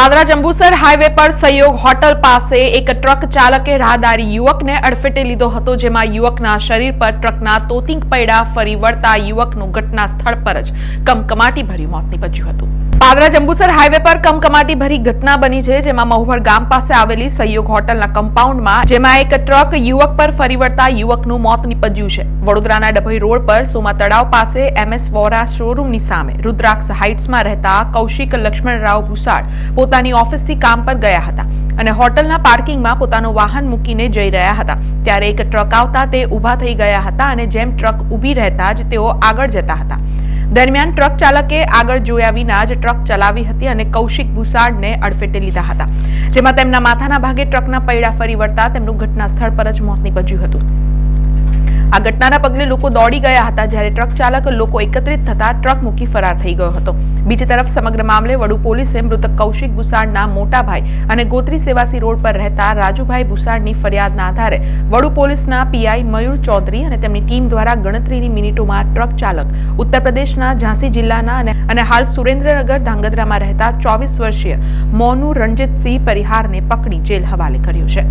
Padra Jambusar highway પર સહયોગ hotel પાસે એક ટ્રક ચાલકે રાહદારી યુવકને અડફેટે લીધો હતો, જેમાં યુવકના શરીર પર ટ્રકના તોતિંગ પૈડા ફરી વળતા યુવકનું ઘટના સ્થળ પર જ કમકમાટી ભર્યું મોત નીપજ્યું હતું. પાદરા જંબુસર હાઈવે પર કમકમાટી ભરી ઘટના બની છે, જેમાં મહુવડ ગામ પાસે આવેલી સહયોગ હોટલના કમ્પાઉન્ડમાં, જેમાં એક ટ્રક યુવક પર ફરી વળતા યુવકનું મોત નીપજ્યું છે. વડોદરાના ડભોઈ રોડ પર સોમા તળાવ પાસે એમએસ વોરા શોરૂમની સામે રુદ્રાક્ષ હાઇટ્સમાં રહેતા કૌશિક લક્ષ્મણરાવ ભુસાળ પોતાની ઓફિસથી કામ પર ગયા હતા અને હોટલના પાર્કિંગમાં પોતાનું વાહન મૂકીને જઈ રહ્યા હતા. ત્યારે એક ટ્રક આવતા તે ઊભા થઈ ગયા હતા અને જેમ ટ્રક ઊભી રહેતા જ તેઓ આગળ જતા હતા. દરમિયાન ટ્રક ચાલકે આગળ જોયા વિના જ ટ્રક ચલાવી હતી અને કૌશિક ભુસાડને અડફેટે લીધા હતા, જેમાં તેમના માથાના ભાગે ટ્રકના પૈડા ફરી વળતા તેમનું ઘટના સ્થળ પર જ મોત નીપજ્યું હતું. આ ઘટનાના પગલે લોકો દોડી ગયા હતા જ્યારે ટ્રક ચાલક લોકો એકત્રિત થતા ટ્રક મૂકી ફરાર થઈ ગયો હતો. બીજી તરફ સમગ્ર મામલે વડુ પોલીસે મૃતક કૌશિક ભૂસાડના મોટા ભાઈ અને ગોત્રી સેવાસી રોડ પર રહેતા રાજુભાઈ ભૂસાડની ફરિયાદના આધારે વડુ પોલીસના પીઆઈ મયુર ચૌધરી અને તેમની ટીમ દ્વારા ગણતરીની મિનિટોમાં ટ્રક ચાલક ઉત્તર પ્રદેશના ઝાંસી જિલ્લાના અને અને હાલ સુરેન્દ્રનગર ધાંગધ્રામાં રહેતા ચોવીસ વર્ષીય મોનુ રણજીતસિંહ પરિહારને પકડી જેલ હવાલે કર્યો છે.